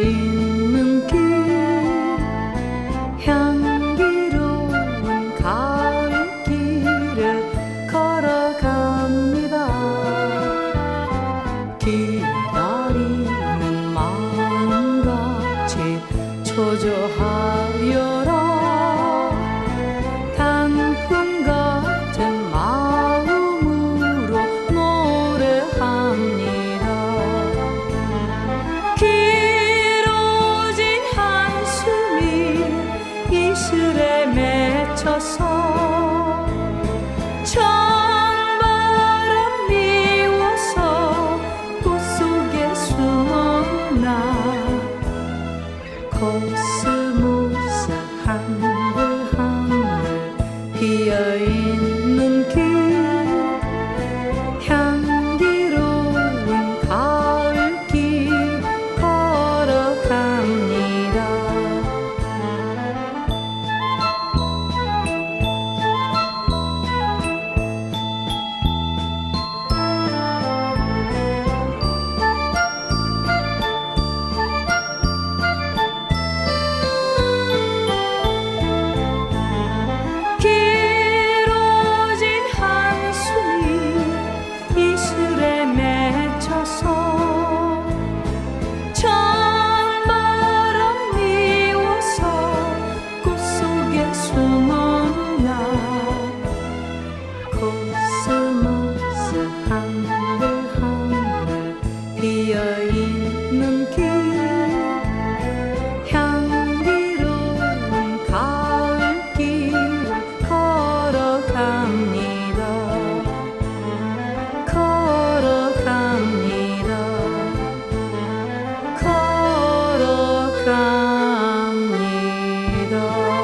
있는 길 향기로운 가을길을 걸어갑니다. 기다리는 마음같이 초조하여 미쳐서 찬바람 미워서 꽃속에 숨나. love.